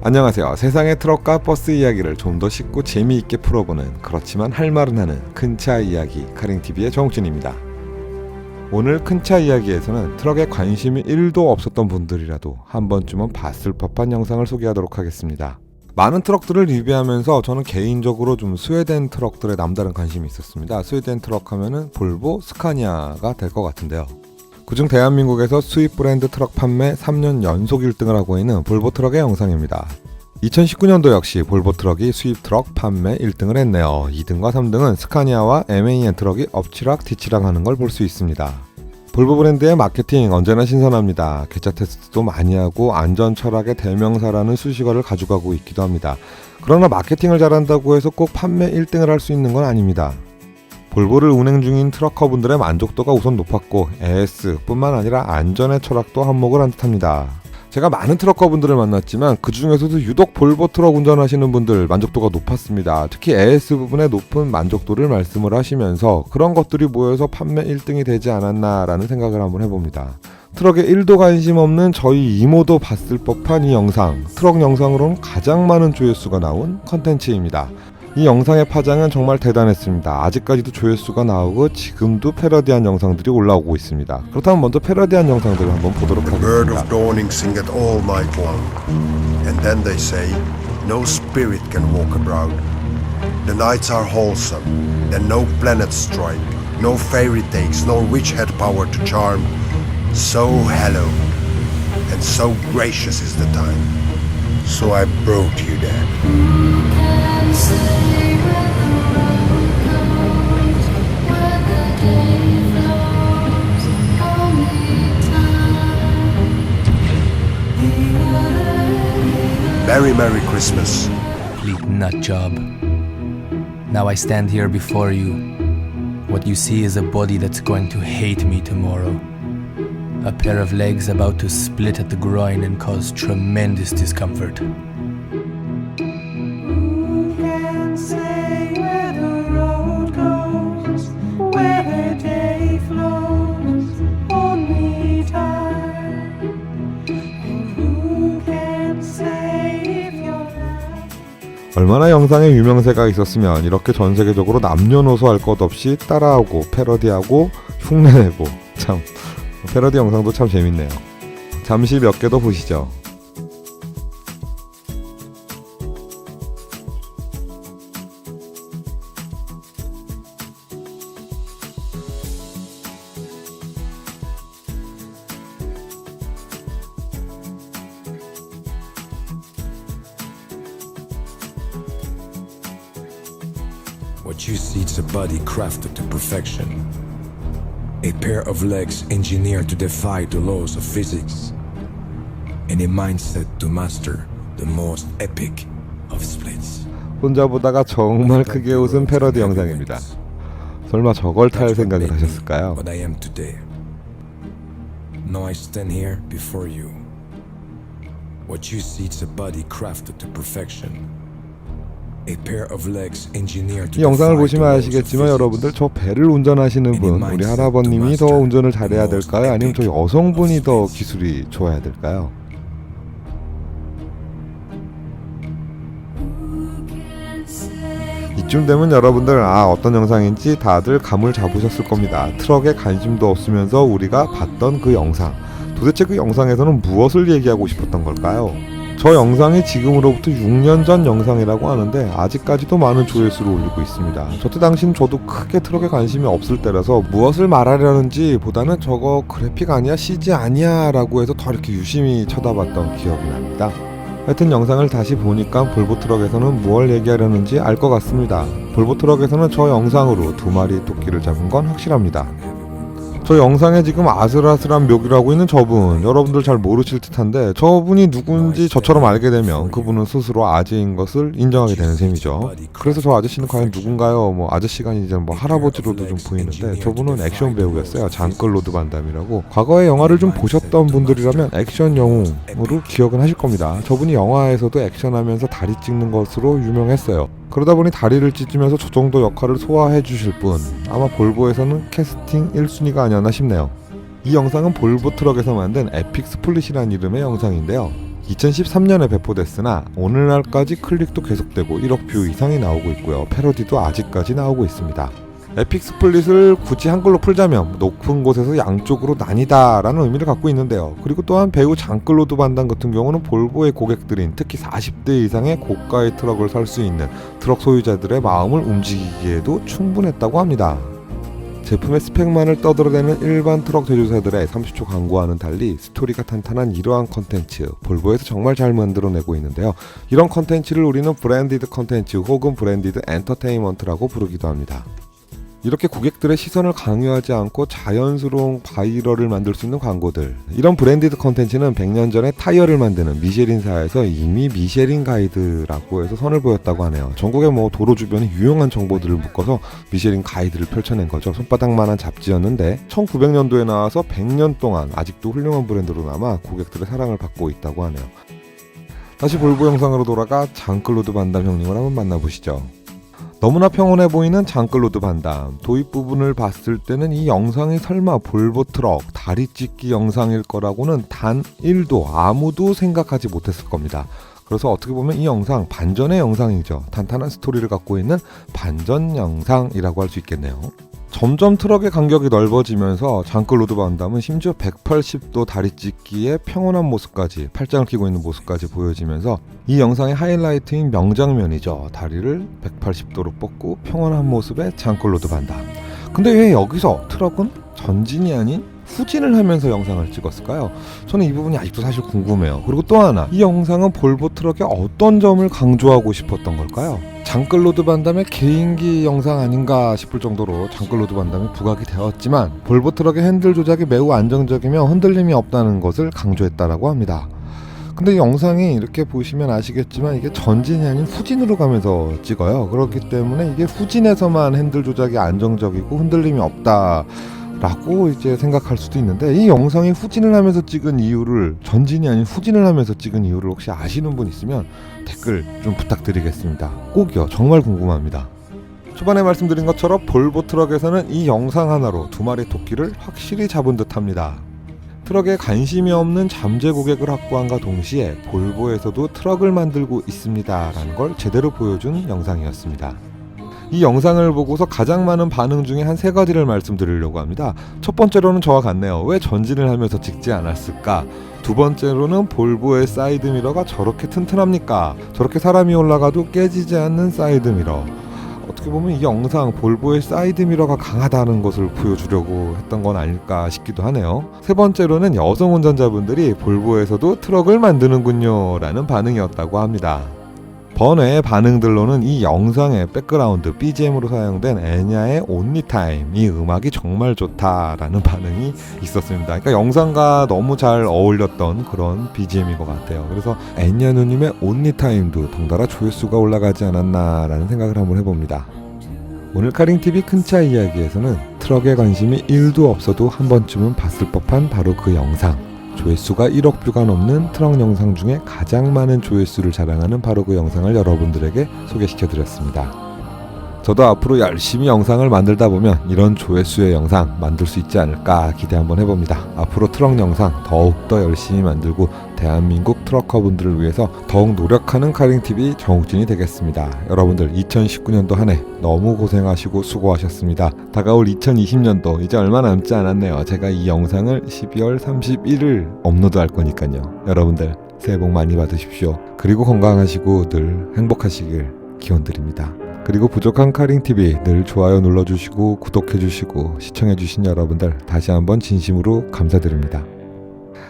안녕하세요. 세상의 트럭과 버스 이야기를 좀 더 쉽고 재미있게 풀어보는 그렇지만 할 말은 하는 큰차 이야기 카링TV의 정욱진입니다. 오늘 큰차 이야기에서는 트럭에 관심이 1도 없었던 분들이라도 한 번쯤은 봤을 법한 영상을 소개하도록 하겠습니다. 많은 트럭들을 리뷰하면서 저는 개인적으로 좀 스웨덴 트럭들에 남다른 관심이 있었습니다. 스웨덴 트럭 하면은 볼보, 스카니아가 될 것 같은데요. 그중 대한민국에서 수입 브랜드 트럭 판매 3년 연속 1등을 하고 있는 볼보 트럭의 영상입니다. 2019년도 역시 볼보 트럭이 수입 트럭 판매 1등을 했네요. 2등과 3등은 스카니아와 MAN 트럭이 엎치락 뒤치락 하는 걸 볼 수 있습니다. 볼보 브랜드의 마케팅 언제나 신선합니다. 개차 테스트도 많이 하고 안전 철학의 대명사라는 수식어를 가져가고 있기도 합니다. 그러나 마케팅을 잘한다고 해서 꼭 판매 1등을 할 수 있는 건 아닙니다. 볼보를 운행 중인 트럭커분들의 만족도가 우선 높았고 AS뿐만 아니라 안전의 철학도 한몫을 한 듯합니다. 제가 많은 트럭커분들을 만났지만 그 중에서도 유독 볼보 트럭 운전하시는 분들 만족도가 높았습니다. 특히 AS 부분의 높은 만족도를 말씀을 하시면서 그런 것들이 모여서 판매 1등이 되지 않았나라는 생각을 한번 해봅니다. 트럭에 1도 관심 없는 저희 이모도 봤을 법한 이 영상, 트럭 영상으로는 가장 많은 조회수가 나온 컨텐츠입니다. 이 영상의 파장은 정말 대단했습니다. 아직까지도 조회수가 나오고 지금도 패러디한 영상들이 올라오고 있습니다. 그렇다면 먼저 패러디한 영상들을 한번 보도록 The bird 하겠습니다. of dawning singeth all night long. And then they say, No spirit can walk abroad. The nights are wholesome, and no planets strike, no fairy takes, no witch had power to charm. So hello, and so gracious is the time. So I brought you there. Merry, Merry Christmas. complete nut job. Now I stand here before you. What you see is a body that's going to hate me tomorrow. A pair of legs about to split at the groin and cause tremendous discomfort. 얼마나 영상에 유명세가 있었으면 이렇게 전 세계적으로 남녀노소 할 것 없이 따라하고 패러디하고 흉내내고 참 패러디 영상도 참 재밌네요. 잠시 몇 개 더 보시죠. What you see is a body crafted to perfection. A pair of legs engineered to defy the laws of physics. And a mindset to master the most epic of splits. 혼자 보다가 정말 크게 웃은 패러디 영상입니다. 설마 저걸 탈 That's what 생각을 made me 하셨을까요? What I am today. Now I stand here before you. What you see is a body crafted to perfection. 이 영상을 보시면 아시겠지만. 여러분들 저 배를 운전하시는 분 우리 할아버님이 더 운전을 잘해야 될까요? 아니면 저 여성분이 더 기술이 좋아야 될까요? 이쯤 되면 여러분들 아 어떤 영상인지 다들 감을 잡으셨을 겁니다. 트럭에 관심도 없으면서 우리가 봤던 그 영상 도대체 그 영상에서는 무엇을 얘기하고 싶었던 걸까요? 저 영상이 지금으로부터 6년 전 영상이라고 하는데 아직까지도 많은 조회수를 올리고 있습니다. 저때 당시는 저도 크게 트럭에 관심이 없을 때라서 무엇을 말하려는지 보다는 저거 그래픽 아니야 CG 아니야 라고 해서 더 이렇게 유심히 쳐다봤던 기억이 납니다. 하여튼 영상을 다시 보니까 볼보 트럭에서는 무엇 얘기하려는지 알 것 같습니다. 볼보 트럭에서는 저 영상으로 두 마리 토끼를 잡은 건 확실합니다. 저 영상에 지금 아슬아슬한 묘기를 하고 있는 저분 여러분들 잘 모르실 듯한데 저분이 누군지 저처럼 알게 되면 그분은 스스로 아재인 것을 인정하게 되는 셈이죠. 그래서 저 아저씨는 과연 누군가요? 뭐 아저씨가 아니라 뭐 할아버지로도 좀 보이는데 저분은 액션 배우였어요. 장클 로드 반담이라고. 과거에 영화를 좀 보셨던 분들이라면 액션 영웅으로 기억은 하실 겁니다. 저분이 영화에서도 액션하면서 다리 찍는 것으로 유명했어요. 그러다 보니 다리를 찢으면서 저 정도 역할을 소화해 주실 분 아마 볼보에서는 캐스팅 1순위가 아니었나 싶네요. 이 영상은 볼보 트럭에서 만든 에픽 스플릿이라는 이름의 영상인데요. 2013년에 배포됐으나 오늘날까지 클릭도 계속되고 1억 뷰 이상이 나오고 있고요. 패러디도 아직까지 나오고 있습니다. 에픽 스플릿을 굳이 한글로 풀자면 높은 곳에서 양쪽으로 나뉘다라는 의미를 갖고 있는데요. 그리고 또한 배우 장클로드 반담 같은 경우는 볼보의 고객들인 특히 40대 이상의 고가의 트럭을 살 수 있는 트럭 소유자들의 마음을 움직이기에도 충분했다고 합니다. 제품의 스펙만을 떠들어대는 일반 트럭 제조사들의 30초 광고와는 달리 스토리가 탄탄한 이러한 컨텐츠 볼보에서 정말 잘 만들어내고 있는데요. 이런 컨텐츠를 우리는 브랜디드 컨텐츠 혹은 브랜디드 엔터테인먼트라고 부르기도 합니다. 이렇게 고객들의 시선을 강요하지 않고 자연스러운 바이럴을 만들 수 있는 광고들. 이런 브랜디드 컨텐츠는 100년 전에 타이어를 만드는 미쉐린사에서 이미 미쉐린 가이드라고 해서 선을 보였다고 하네요. 전국의 뭐 도로 주변에 유용한 정보들을 묶어서 미쉐린 가이드를 펼쳐낸 거죠. 손바닥만한 잡지였는데 1900년도에 나와서 100년 동안 아직도 훌륭한 브랜드로 남아 고객들의 사랑을 받고 있다고 하네요. 다시 볼보 영상으로 돌아가 장클로드 반담 형님을 한번 만나보시죠. 너무나 평온해 보이는 장클로드 반담 도입 부분을 봤을 때는 이 영상이 설마 볼보 트럭 다리 찢기 영상일 거라고는 단 1도 아무도 생각하지 못했을 겁니다. 그래서 어떻게 보면 이 영상 반전의 영상이죠. 탄탄한 스토리를 갖고 있는 반전 영상이라고 할 수 있겠네요. 점점 트럭의 간격이 넓어지면서 장클로드 반담은 심지어 180도 다리 찢기의 평온한 모습까지 팔짱을 끼고 있는 모습까지 보여지면서 이 영상의 하이라이트인 명장면이죠. 다리를 180도로 뻗고 평온한 모습의 장클로드 반담. 근데 왜 여기서 트럭은 전진이 아닌 후진을 하면서 영상을 찍었을까요? 저는 이 부분이 아직도 사실 궁금해요. 그리고 또 하나, 이 영상은 볼보 트럭의 어떤 점을 강조하고 싶었던 걸까요? 장클로드 반담의 개인기 영상 아닌가 싶을 정도로 장클로드 반담이 부각이 되었지만 볼보 트럭의 핸들 조작이 매우 안정적이며 흔들림이 없다는 것을 강조했다라고 합니다. 근데 이 영상이 이렇게 보시면 아시겠지만 이게 전진이 아닌 후진으로 가면서 찍어요. 그렇기 때문에 이게 후진에서만 핸들 조작이 안정적이고 흔들림이 없다. 라고 이제 생각할 수도 있는데 이 영상이 후진을 하면서 찍은 이유를 전진이 아닌 후진을 하면서 찍은 이유를 혹시 아시는 분 있으면 댓글 좀 부탁드리겠습니다. 꼭이요. 정말 궁금합니다. 초반에 말씀드린 것처럼 볼보 트럭에서는 이 영상 하나로 두 마리 토끼를 확실히 잡은 듯합니다. 트럭에 관심이 없는 잠재 고객을 확보한과 동시에 볼보에서도 트럭을 만들고 있습니다라는 걸 제대로 보여준 영상이었습니다. 이 영상을 보고서 가장 많은 반응 중에 한 세 가지를 말씀드리려고 합니다. 첫 번째로는 저와 같네요. 왜 전진을 하면서 찍지 않았을까? 두 번째로는 볼보의 사이드 미러가 저렇게 튼튼합니까? 저렇게 사람이 올라가도 깨지지 않는 사이드 미러. 어떻게 보면 이 영상 볼보의 사이드 미러가 강하다는 것을 보여주려고 했던 건 아닐까 싶기도 하네요. 세 번째로는 여성 운전자분들이 볼보에서도 트럭을 만드는군요 라는 반응이었다고 합니다. 번외의 반응들로는 이 영상의 백그라운드 BGM으로 사용된 애냐의 온리 타임 이 음악이 정말 좋다라는 반응이 있었습니다. 그러니까 영상과 너무 잘 어울렸던 그런 BGM인 것 같아요. 그래서 애냐 누님의 온리 타임도 덩달아 조회수가 올라가지 않았나라는 생각을 한번 해봅니다. 오늘 카링TV 큰차 이야기에서는 트럭에 관심이 1도 없어도 한 번쯤은 봤을 법한 바로 그 영상 조회수가 1억 뷰가 넘는 트럭 영상 중에 가장 많은 조회수를 자랑하는 바로 그 영상을 여러분들에게 소개시켜 드렸습니다. 저도 앞으로 열심히 영상을 만들다 보면 이런 조회수의 영상 만들 수 있지 않을까 기대 한번 해봅니다. 앞으로 트럭 영상 더욱더 열심히 만들고 대한민국 트럭커분들을 위해서 더욱 노력하는 카링TV 정욱진이 되겠습니다. 여러분들 2019년도 한 해 너무 고생하시고 수고하셨습니다. 다가올 2020년도 이제 얼마 남지 않았네요. 제가 이 영상을 12월 31일 업로드할 거니까요. 여러분들 새해 복 많이 받으십시오. 그리고 건강하시고 늘 행복하시길 기원드립니다. 그리고 부족한 카링TV 늘 좋아요 눌러주시고 구독해주시고 시청해주신 여러분들 다시 한번 진심으로 감사드립니다.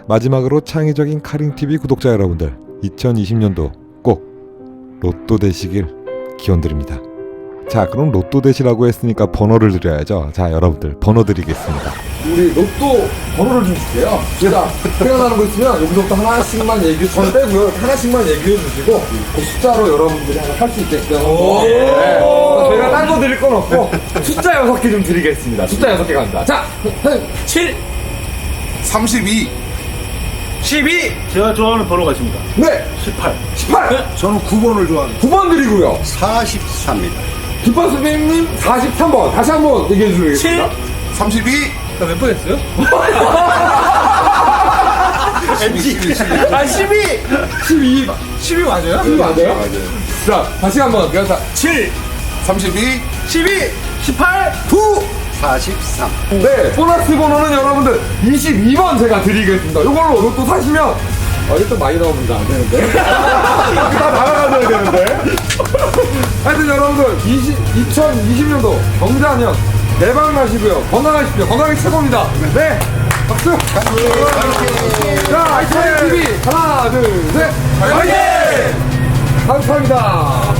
마지막으로 창의적인 카링TV 구독자 여러분들 2020년도 꼭 로또 되시길 기원드립니다. 자 그럼 로또 되시라고 했으니까 번호를 드려야죠. 자 여러분들 번호 드리겠습니다. 우리 로또 번호를 좀 주세요. 제가 생각나는 거 있으면 여기서부터 하나씩만 얘기, 전 빼고요. 하나씩만 얘기해 주시고 그 숫자로 여러분들이 하나 할수 있게끔. 네. 저희가 딴 거 드릴 건 없고 숫자 여섯 개 좀 드리겠습니다. 숫자 여섯 개 갑니다. 자, 7, 32 12, 제가 좋아하는 번호가 있습니다. 네, 18. 18. 저는 9번을 좋아합니다 9번 드리고요. 43입니다 김밥 선생님 43번. 다시 한번 얘기해 주시겠습니다. 32몇번 했어요? 아, 12! 12! 12 맞아요? 12 맞아요? 자, 다시 한 번. 그래서 7, 32, 12, 18, 9! 43. 네, 보너스 번호는 여러분들 22번 제가 드리겠습니다. 이걸로 로또 사시면, 아, 이게 좀 많이 나오면 안 되는데. 다 나가줘야 되는데. 하여튼 여러분들, 20, 2020년도 경자년 대박 나시고요. 건강하십시오. 건강이 최고입니다. 네, 박수! 자, 아이스크림 TV 하나, 둘, 셋! 화이팅! 감사합니다.